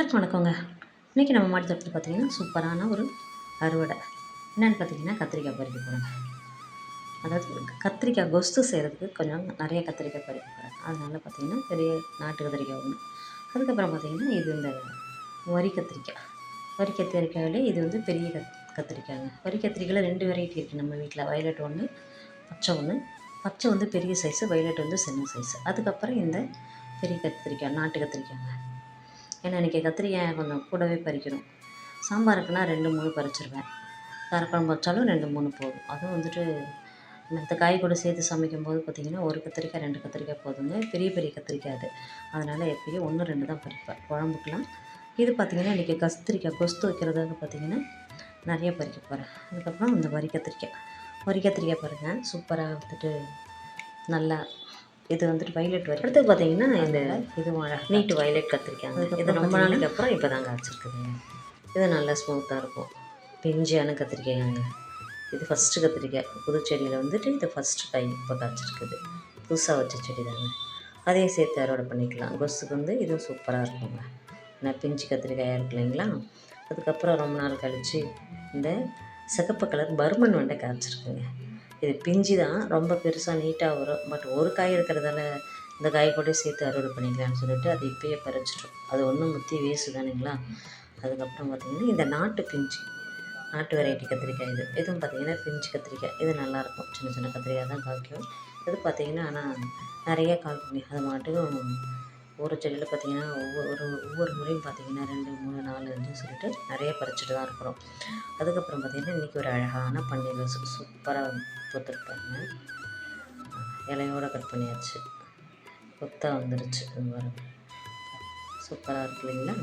எல்லாருக்கும் வணக்கங்க. இன்றைக்கி நம்ம மாடி தோட்டத்தில் பார்த்தீங்கன்னா சூப்பரான ஒரு அறுவடை. என்னென்னு பார்த்தீங்கன்னா கத்திரிக்காய் பறிக்க போகிறோங்க அதாவது கத்திரிக்காய் கொஸ்து செய்கிறதுக்கு கொஞ்சம் நிறைய கத்திரிக்காய் பறிக்க போகிறேன் அதனால் பார்த்தீங்கன்னா பெரிய நாட்டு கத்திரிக்காய் ஒன்று அதுக்கப்புறம் பார்த்தீங்கன்னா இது இந்த வரி கத்திரிக்காய். வரி கத்திரிக்காயில் இது வந்து பெரிய கத் கத்திரிக்காய்ங்க. வரி கத்திரிக்காயில் ரெண்டு வெரைட்டி இருக்குது நம்ம வீட்டில் வயலட் ஒன்று பச்சை ஒன்று பச்சை வந்து பெரிய சைஸு வயலட் வந்து சின்ன சைஸு அதுக்கப்புறம் இந்த பெரிய கத்திரிக்காய் நாட்டு கத்திரிக்காய்ங்க. ஏன்னா இன்றைக்கி கத்திரிக்காய் கொஞ்சம் கூடவே பறிக்கணும். சாம்பாருக்குன்னா ரெண்டு மூணு பறிச்சிருவேன். காரக்குழம்பு வச்சாலும் ரெண்டு மூணு போதும். அதுவும் வந்துட்டு மற்ற காய் கூட சேர்த்து சமைக்கும்போது பார்த்திங்கன்னா ஒரு கத்திரிக்காய் ரெண்டு கத்திரிக்காய் போதுங்க. பெரிய பெரிய கத்திரிக்காய் அது. அதனால் எப்பயும் ஒன்று ரெண்டு தான் பறிப்பேன். குழம்புக்கெலாம் இது பார்த்திங்கன்னா இன்றைக்கி கத்திரிக்காய் கொஸ்து வைக்கிறதுக்கு பார்த்திங்கன்னா நிறைய பறிக்க போகிறேன் அதுக்கப்புறம் இந்த வரி கத்திரிக்காய். வரி கத்திரிக்காய் பாருங்கள் சூப்பராக வந்துட்டு நல்லா இது வந்துட்டு வயலட் வரி அடுத்து பார்த்தீங்கன்னா இந்த இது நீட்டு வயலட் கத்திரிக்காங்க இது ரொம்ப நாளைக்கு அப்புறம் இப்போ தாங்க வச்சுருக்குதுங்க இது நல்லா ஸ்மூத்தாக இருக்கும். பிஞ்சியான கத்திரிக்காய்ங்க. இது ஃபஸ்ட்டு கத்திரிக்காய். புது செடியில் வந்துட்டு இது ஃபஸ்ட்டு காய் இப்போ காய்ச்சிருக்குது. புதுசாக வச்ச செடி தாங்க. அதையும் சேர்த்து அறுவடை பண்ணிக்கலாம். கொசுக்கு வந்து இதுவும் சூப்பராக இருக்குங்க. ஏன்னா பிஞ்சு கத்திரிக்காயாக இருக்கு இல்லைங்களா? அதுக்கப்புறம் ரொம்ப நாள் கழித்து இந்த சிகப்பு கலர் பர்மன் வண்டை காய்ச்சிருக்குங்க. இது பிஞ்சு தான் ரொம்ப பெருசாக நீட்டாக வரும். பட் ஒரு காய் இருக்கிறதால இந்த காய் கூட சேர்த்து அறுவடை பண்ணிக்கலாம்னு சொல்லிட்டு அதை இப்போயே பறிச்சிட்டோம். அது ஒன்றும் முத்தி வேஸ்ட்டு தானுங்களா அதுக்கப்புறம் பார்த்திங்கன்னா இந்த நாட்டு பிஞ்சு. நாட்டு வெரைட்டி கத்திரிக்காய் இது. இதுவும் பார்த்திங்கன்னா பிஞ்சு கத்திரிக்காய். இது நல்லாயிருக்கும். சின்ன சின்ன கத்திரிக்காய் தான் காய்க்கும். இது பார்த்திங்கன்னா ஆனால் நிறைய காய்க்குங்க. அது மாட்டுக்கும் ஒவ்வொரு செடியில் பார்த்திங்கன்னா ஒவ்வொரு ஒவ்வொரு முறையும் பார்த்திங்கன்னா ரெண்டு மூணு நாலு அஞ்சுன்னு சொல்லிட்டு நிறைய பறிச்சுட்டு தான் இருக்கிறோம். அதுக்கப்புறம் பார்த்திங்கன்னா இன்றைக்கி ஒரு அழகான பன்னீர் ரோஸ் சூப்பராக பூத்துருப்பாங்க இலையோடு கட் பண்ணியாச்சு. கொத்தாக வந்துருச்சு. வரும் சூப்பராக இருக்கு இல்லைங்களா?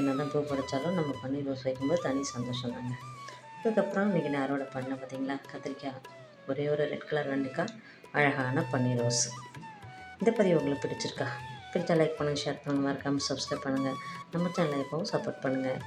என்ன தான் பூ பறித்தாலும் நம்ம பன்னீர் ரோஸ் வைக்கும்போது தனி சந்தோஷம் தாங்க. அதுக்கப்புறம் இன்றைக்கி நான் அறுவடை பண்ணேன் பார்த்தீங்களா? கத்திரிக்காய். ஒரே ஒரு ரெட் கலர் வெண்டைக்காய். அழகான பன்னீர் ரோஸ். இந்த பதிவு உங்களுக்கு பிடிச்சிருக்கா? பிடிச்சா லைக் பண்ணுங்கள் ஷேர் பண்ணுங்கள் மறக்காமல் சப்ஸ்கிரைப் பண்ணுங்கள் நம்ம சேனலை எப்பவும் சப்போர்ட் பண்ணுங்கள்